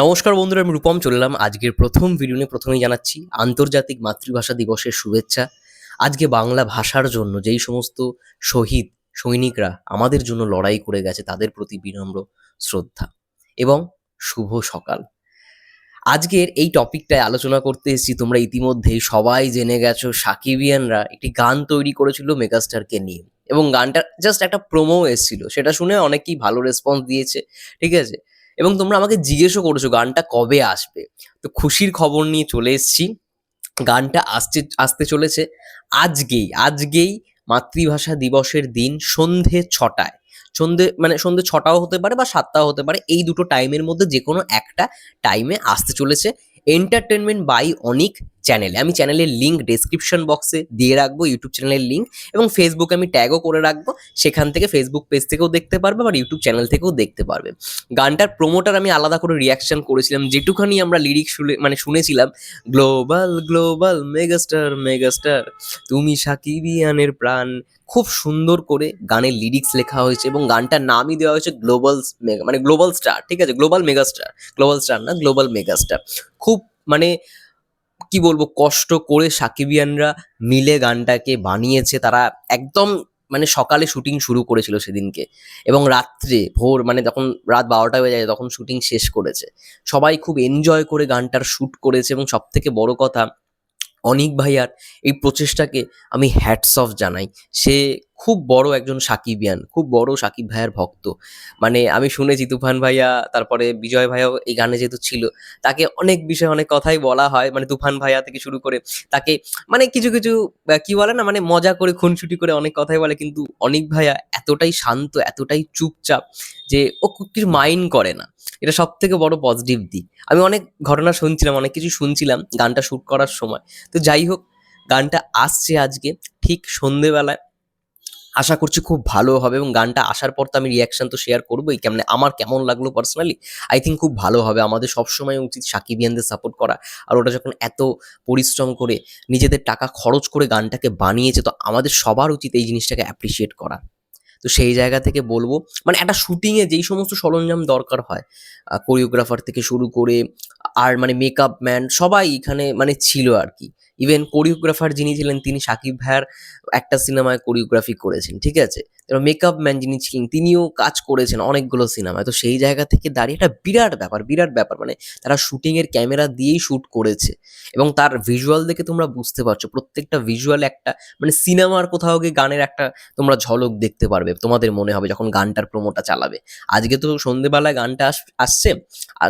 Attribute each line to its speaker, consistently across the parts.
Speaker 1: নমস্কার বন্ধুরা, আমি রূপম চললাম আজকের প্রথম ভিডিও নিয়ে প্রথমেই জানাচ্ছি, আন্তর্জাতিক মাতৃভাষা দিবসের শুভেচ্ছা। আজকে বাংলা ভাষার জন্য যেই সমস্ত শহীদ, সৈনিকরা আমাদের জন্য লড়াই করে গেছে, তাদের প্রতি বিনম্র শ্রদ্ধা এবং শুভ সকাল। আজকের এই টপিকটায় আলোচনা করতে এসেছি, তোমরা ইতিমধ্যেই সবাই জেনে গেছো, সাকিবিয়ানরা একটি গান তৈরি করেছিল মেগাস্টারকে নিয়ে। এবং গানটা জাস্ট একটা প্রোমো এসেছিল, সেটা শুনে অনেকেই ভালো রেসপন্স দিয়েছে, ঠিক আছে? এবং তোমরা আমাকে জিজ্ঞেসও করেছ গানটা কবে আসবে। তো খুশির খবর নিয়ে চলে এসেছি। গানটা আসতে আসতে চলেছে আজকেই আজকেই মাতৃভাষা দিবসের দিন সন্ধে ছটায়। সন্ধে মানে সন্ধে ছটাও হতে পারে বা সাতটাও হতে পারে, এই দুটো টাইমের মধ্যে যে কোনো একটা টাইমে আসতে চলেছে। এন্টারটেনমেন্ট বাই অনিক চ্যানেলে আমি চ্যানেলের লিঙ্ক ডেসক্রিপশন বক্সে দিয়ে রাখব ইউটিউব চ্যানেলের লিঙ্ক এবং ফেসবুকে আমি ট্যাগও করে রাখব। সেখান থেকে ফেসবুক পেজ থেকেও দেখতে পারবে আবার ইউটিউব চ্যানেল থেকেও দেখতে পারবে। গানটার প্রোমোটার আমি আলাদা করে রিয়াকশন করেছিলাম, যেটুখানি আমরা লিরিক্স শুনে মানে শুনেছিলাম গ্লোবাল গ্লোবাল মেগাস্টার মেগাস্টার তুমি সাকিবিয়ানের প্রাণ। খুব সুন্দর করে গানের লিরিক্স লেখা হয়েছে এবং গানটার নামই দেওয়া হয়েছে গ্লোবাল মেগা মানে গ্লোবাল স্টার ঠিক আছে? গ্লোবাল মেগাস্টার গ্লোবাল স্টার না গ্লোবাল মেগাস্টার খুব মানে কি বলব, কষ্ট করে সাকিবিয়ানরা মিলে গানটাকে বানিয়েছে। তারা একদম মানে সকালে শুটিং শুরু করেছিল সেদিনকে এবং রাত্রে ভোর মানে যখন রাত বারোটা হয়ে যায় তখন শুটিং শেষ করেছে। সবাই খুব এনজয় করে গানটার শ্যুট করেছে এবং সব থেকে বড় কথা অনিক ভাইয়ার এই প্রচেষ্টাকে আমি হ্যাটস অফ জানাই। সে খুব বড় একজন সাকিবিয়ান, খুব বড় সাকিব ভাইয়ার ভক্ত। মানে আমি শুনেছি তুফান ভাইয়া, তারপরে বিজয় ভাইয়াও এই গানে যেহেতু ছিল, তাকে অনেক বিষয়ে অনেক কথাই বলা হয়। মানে তুফান ভাইয়া থেকে শুরু করে তাকে মানে কিছু কিছু কি বলে না মানে মজা করে, খুনসুটি করে অনেক কথাই বলে, কিন্তু অনেক ভাইয়া এতটাই শান্ত, এতটাই চুপচাপ যে ও কিছু মাইন্ড করে না। এটা সব থেকে বড় পজিটিভ দিক। আমি অনেক ঘটনা শুনছিলাম, অনেক কিছু শুনছিলাম গানটা শ্যুট করার সময়। তো যাই হোক, গানটা আসছে আজকে, ঠিক সন্ধেবেলায়। আশা করছি খুব ভালো হবে এবং গানটা আসার পর তো আমি রিয়াকশন তো শেয়ার করবোই। কেমন আমার কেমন লাগল পার্সোনালি আই থিঙ্ক খুব ভালো হবে। আমাদের সবসময় উচিত সাকিবিয়ানদের সাপোর্ট করা। আর ওটা যখন এত পরিশ্রম করে নিজেদের টাকা খরচ করে গানটাকে বানিয়েছে, তো আমাদের সবার উচিত এই জিনিসটাকে অ্যাপ্রিসিয়েট করা। তো সেই জায়গা থেকে বলব মানে একটা শুটিংয়ে যেই সমস্ত সরঞ্জাম দরকার হয় কোরিওগ্রাফার থেকে শুরু করে, আর মানে মেকআপ ম্যান সবাই এখানে মানে ছিল আর কি। ইভেন কোরিওগ্রাফার যিনি ছিলেন, তিনি সাকিব ভাইয়ার একটা সিনেমায় কোরিওগ্রাফি করেছেন, ঠিক আছে? এবার মেকআপ ম্যান যিনি ছিলেন, তিনিও কাজ করেছেন অনেকগুলো সিনেমায়। তো সেই জায়গা থেকে দাঁড়িয়ে একটা বিরাট ব্যাপার বিরাট ব্যাপার। মানে তারা শুটিংয়ের ক্যামেরা দিয়েই শ্যুট করেছে। এবং তার ভিজুয়াল দেখে তোমরা বুঝতে পারছ, প্রত্যেকটা ভিজুয়াল একটা মানে সিনেমার কোথাও গিয়ে গানের একটা তোমরা ঝলক দেখতে পারবে, তোমাদের মনে হবে যখন গানটার প্রোমোটা চালাবে। আজকে তো সন্ধেবেলায় গানটা আস- আসছে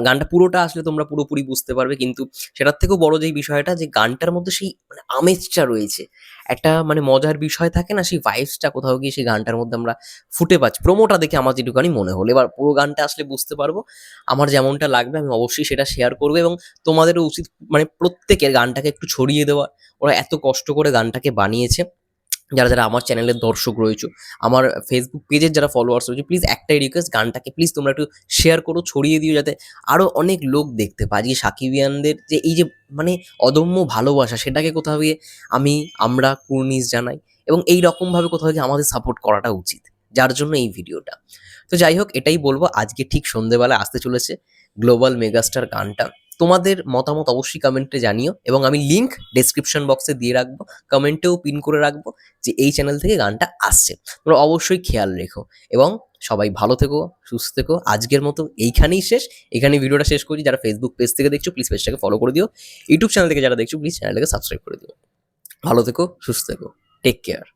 Speaker 1: গানটা পুরোটা আসলে তোমরা পুরোপুরি বুঝতে পারবে, কিন্তু সেটার থেকেও বড় যেই বিষয়টা যে গানটার মধ্যে সেই মানে আমেজটা রয়েছে। একটা মানে মজার বিষয় থাকে না, সেই ভাইবসটা কোথাও গিয়ে সেই গানটার মধ্যে আমরা ফুটে পাচ্ছি। প্রোমোটা দেখে আমার যেটুকানি মনে হলো। এবার পুরো গানটা আসলে বুঝতে পারব। আমার যেমনটা লাগবে আমি অবশ্যই সেটা শেয়ার করব এবং তোমাদেরও উচিত মানে প্রত্যেকের গানটাকে একটু ছড়িয়ে দেওয়া। ওরা এত কষ্ট করে গানটাকে বানিয়েছে। যারা যারা আমার চ্যানেলের দর্শক রয়েছে, আমার ফেসবুক পেজের যারা ফলোয়ার্স রয়েছে প্লিজ একটাই রিকোয়েস্ট গানটাকে প্লিজ তোমরা একটু শেয়ার করো, ছড়িয়ে দিও যাতে আরও অনেক লোক দেখতে পায়। আজকে সাকিবিয়ানদের যে এই যে মানে অদম্য ভালোবাসা, সেটাকে কোথাও গিয়ে আমি, আমরা কুর্নিশ জানাই এবং এই রকমভাবে কোথাও গিয়ে আমাদের সাপোর্ট করাটা উচিত, যার জন্য এই ভিডিওটা। তো যাই হোক, এটাই বলব, আজকে ঠিক সন্ধেবেলা আসতে চলেছে গ্লোবাল মেগাস্টার গানটা। তোমাদের মতামত অবশ্যই কমেন্টে জানিও এবং আমি লিঙ্ক ডেসক্রিপশন বক্সে দিয়ে রাখব কমেন্টেও পিন করে রাখব যে এই চ্যানেল থেকে গানটা আসছে। তোমরা অবশ্যই খেয়াল রেখো এবং সবাই ভালো থেকো, সুস্থ থেকো। আজকের মতো এইখানেই শেষ। এখানেই ভিডিওটা শেষ করি যারা ফেসবুক পেজ থেকে দেখছ প্লিজ পেজটাকে ফলো করে দিও। ইউটিউব চ্যানেল থেকে যারা দেখছ প্লিজ চ্যানেলটাকে সাবস্ক্রাইব করে দিও। ভালো থেকো, সুস্থ থেকো। Take care